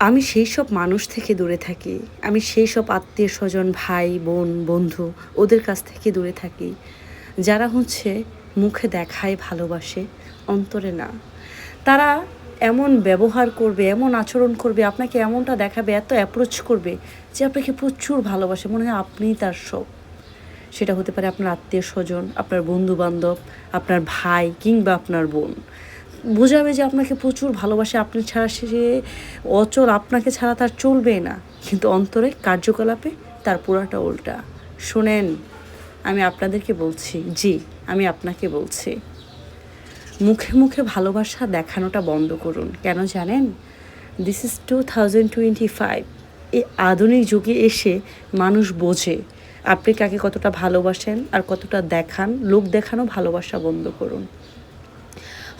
আমি সেই সব মানুষ থেকে দূরে থাকি। আমি সেই সব আত্মীয় স্বজন, ভাই, বোন, বন্ধু ওদের কাছ থেকে দূরে থাকি। যারা হচ্ছে মুখে দেখায়, ভালোবাসে, অন্তরে না। তারা এমন ব্যবহার করবে, এমন আচরণ করবে, আপনাকে এমনটা দেখাবে, এত অ্যাপ্রোচ করবে যে আপনাকে প্রচুর ভালোবাসে। মনে হয় আপনিই তার সব। সেটা হতে পারে আপনার আত্মীয় স্বজন, আপনার বন্ধু বান্ধব আপনার ভাই কিংবা আপনার বোন। বোঝাবে যে আপনাকে প্রচুর ভালোবাসে, আপনি ছাড়া সে অচল আপনাকে ছাড়া তার চলবে না। কিন্তু অন্তরে কার্যকলাপে তার পুরাটা উল্টা। শোনেন, আমি আপনাদেরকে বলছি, জি, আমি আপনাকে বলছি। মুখে মুখে ভালোবাসা দেখানোটা বন্ধ করুন। কেন জানেন? This is two thousand twenty five এই আধুনিক যুগে এসে মানুষ বোঝে, আপনি কাকে কতটা ভালোবাসেন আর কতটা দেখান। লোক দেখানো ভালোবাসা বন্ধ করুন।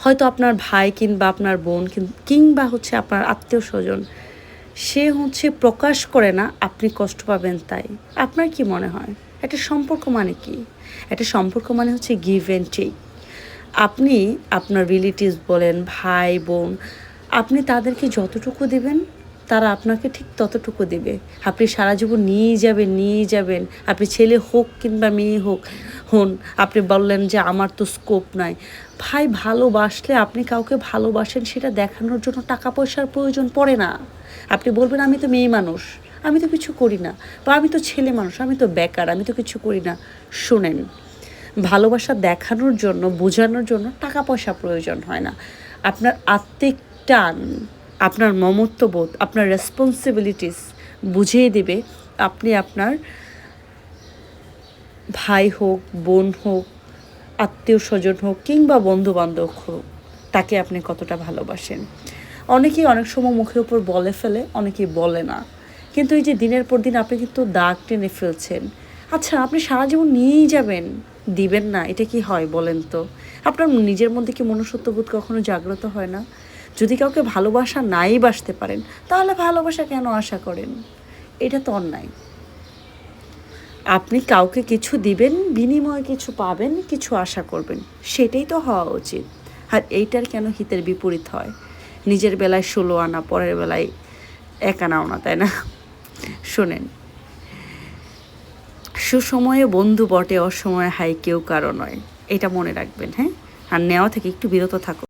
হয়তো আপনার ভাই কিংবা আপনার বোন কিংবা হচ্ছে আপনার আত্মীয় স্বজন, সে হচ্ছে প্রকাশ করে না, আপনি কষ্ট পাবেন তাই। আপনার কি মনে হয়? একটা সম্পর্ক মানে কি? একটা সম্পর্ক মানে হচ্ছে গিভ অ্যান্ড টেক আপনি আপনার রিলেটিভস বলেন, ভাই, বোন, আপনি তাদেরকে যতটুকু দেবেন, তারা আপনাকে ঠিক ততটুকু দেবে। আপনি সারা জীবন নিয়েই যাবেন নিয়ে যাবেন। আপনি ছেলে হোক কিংবা মেয়ে হোক হন। আপনি বললেন যে আমার তো স্কোপ নাই। ভাই, ভালোবাসলে আপনি কাউকে ভালোবাসেন, সেটা দেখানোর জন্য টাকা পয়সার প্রয়োজন পড়ে না। আপনি বলবেন, আমি তো মেয়ে মানুষ, আমি তো কিছু করি না। বা, আমি তো ছেলে মানুষ, আমি তো বেকার, আমি তো কিছু করি না। শোনেন, ভালোবাসা দেখানোর জন্য, বোঝানোর জন্য টাকা পয়সা প্রয়োজন হয় না। আপনার আত্মিক টান, আপনার মমত্ববোধ, আপনার রেসপন্সিবিলিটিস বুঝিয়ে দেবে, আপনি আপনার ভাই হোক, বোন হোক, আত্মীয় স্বজন হোক কিংবা বন্ধু বান্ধব হোক, তাকে আপনি কতটা ভালোবাসেন? অনেকেই অনেক সময় মুখের উপর বলে ফেলে, অনেকেই বলে না। কিন্তু এই যে দিনের পর দিন আপনি কিন্তু দাগ টেনে ফেলছেন। আচ্ছা আপনি সারা জীবন নিয়েই যাবেন? দিবেন না, এটা কি হয় বলেন তো? আপনার নিজের মধ্যে কি মনুষ্যত্ববোধ কখনো জাগ্রত হয় না? যদি কাউকে ভালোবাসা নাই বাসতে পারেন, তাহলে ভালোবাসা কেন আশা করেন? এটা তো অন্যায়। আপনি কাউকে কিছু দিবেন, বিনিময়ে কিছু পাবেন, কিছু আশা করবেন, সেটাই তো হওয়া উচিত। আর এইটার কেন হিতের বিপরীত হয়? নিজের বেলায় ষোলো আনা, পরের বেলায় এক আনাও না তাই না? শোনেন, সুসময়ে বন্ধু বটে, অসময়ে হাই কেউ কারও নয়। এটা মনে রাখবেন হ্যাঁ? আর নেওয়া থেকে একটু বিরত থাকুন।